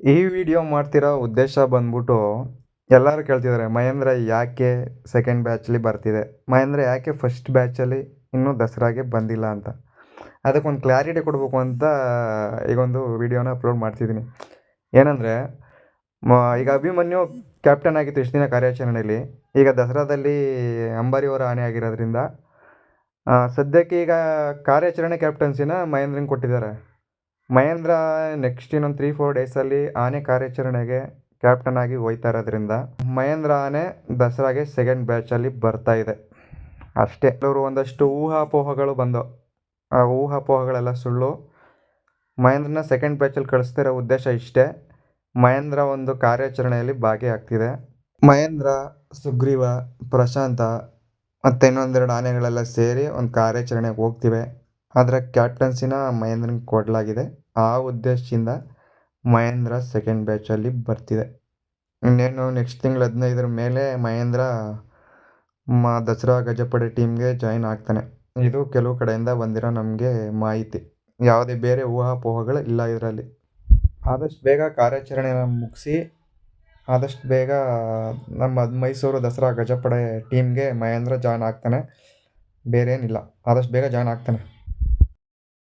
ಈ ವಿಡಿಯೋ ಮಾಡ್ತಿರೋ ಉದ್ದೇಶ ಬಂದ್ಬಿಟ್ಟು ಎಲ್ಲರೂ ಕೇಳ್ತಿದ್ದಾರೆ, ಮಹೇಂದ್ರ ಯಾಕೆ ಸೆಕೆಂಡ್ ಬ್ಯಾಚಲ್ಲಿ ಬರ್ತಿದೆ? ಮಹೇಂದ್ರ ಯಾಕೆ ಫಸ್ಟ್ ಬ್ಯಾಚಲ್ಲಿ ಇನ್ನೂ ದಸರಾಗೆ ಬಂದಿಲ್ಲ ಅಂತ? ಅದಕ್ಕೊಂದು ಕ್ಲಾರಿಟಿ ಕೊಡಬೇಕು ಅಂತ ಈಗೊಂದು ವಿಡಿಯೋನ ಅಪ್ಲೋಡ್ ಮಾಡ್ತಿದ್ದೀನಿ. ಏನಂದರೆ ಈಗ ಅಭಿಮನ್ಯು ಕ್ಯಾಪ್ಟನ್ ಆಗಿತ್ತು ಇಷ್ಟು ದಿನ ಕಾರ್ಯಾಚರಣೆಯಲ್ಲಿ ಈಗ ದಸರಾದಲ್ಲಿ ಅಂಬಾರಿಯವರ ಆನೆ ಆಗಿರೋದ್ರಿಂದ ಸದ್ಯಕ್ಕೆ ಈಗ ಕಾರ್ಯಾಚರಣೆ ಕ್ಯಾಪ್ಟನ್ಸಿನ ಮಹೇಂದ್ರಂಗೆ ಕೊಟ್ಟಿದ್ದಾರೆ. ಮಹೇಂದ್ರ ನೆಕ್ಸ್ಟ್ ಇನ್ನೊಂದು ತ್ರೀ ಫೋರ್ ಡೇಸಲ್ಲಿ ಆನೆ ಕಾರ್ಯಾಚರಣೆಗೆ ಕ್ಯಾಪ್ಟನ್ ಆಗಿ ಹೋಯ್ತಾ ಇರೋದ್ರಿಂದ ಮಹೇಂದ್ರ ಆನೆ ದಸರಾಗೆ ಸೆಕೆಂಡ್ ಬ್ಯಾಚಲ್ಲಿ ಬರ್ತಾ ಇದೆ. ಅಷ್ಟೇ. ಅವರು ಒಂದಷ್ಟು ಊಹಾಪೋಹಗಳು ಬಂದವು ಆ ಊಹಾಪೋಹಗಳೆಲ್ಲ ಸುಳ್ಳು. ಮಹೇಂದ್ರನ ಸೆಕೆಂಡ್ ಬ್ಯಾಚಲ್ಲಿ ಕಳಿಸ್ತಿರೋ ಉದ್ದೇಶ ಇಷ್ಟೇ. ಮಹೇಂದ್ರ ಒಂದು ಕಾರ್ಯಾಚರಣೆಯಲ್ಲಿ ಭಾಗಿಯಾಗ್ತಿದೆ. ಮಹೇಂದ್ರ, ಸುಗ್ರೀವ, ಪ್ರಶಾಂತ ಮತ್ತು ಇನ್ನೊಂದೆರಡು ಆನೆಗಳೆಲ್ಲ ಸೇರಿ ಒಂದು ಕಾರ್ಯಾಚರಣೆಗೆ ಹೋಗ್ತಿವೆ. ಅದರ ಕ್ಯಾಪ್ಟನ್ಸಿನ ಮಹೇಂದ್ರನಿಗೆ ಕೊಡಲಾಗಿದೆ. ಆ ಉದ್ದೇಶದಿಂದ ಮಹೇಂದ್ರ ಸೆಕೆಂಡ್ ಬ್ಯಾಚಲ್ಲಿ ಬರ್ತಿದೆ. ಇನ್ನೇನು ನೆಕ್ಸ್ಟ್ ತಿಂಗಳು ಹದಿನೈದರ ಮೇಲೆ ಮಹೇಂದ್ರ ಮ ದಸರಾ ಗಜಪಡೆ ಟೀಮ್ಗೆ ಜಾಯಿನ್ ಆಗ್ತಾನೆ. ಇದು ಕೆಲವು ಕಡೆಯಿಂದ ಬಂದಿರೋ ನಮಗೆ ಮಾಹಿತಿ. ಯಾವುದೇ ಬೇರೆ ಊಹಾಪೋಹಗಳು ಇಲ್ಲ ಇದರಲ್ಲಿ. ಆದಷ್ಟು ಬೇಗ ಕಾರ್ಯಾಚರಣೆನ ಮುಗಿಸಿ, ಆದಷ್ಟು ಬೇಗ ನಮ್ಮ ಮೈಸೂರು ದಸರಾ ಗಜಪಡೆ ಟೀಮ್ಗೆ ಮಹೇಂದ್ರ ಜಾಯ್ನ್ ಆಗ್ತಾನೆ. ಬೇರೇನಿಲ್ಲ. ಆದಷ್ಟು ಬೇಗ ಜಾಯ್ನ್ ಆಗ್ತಾನೆ.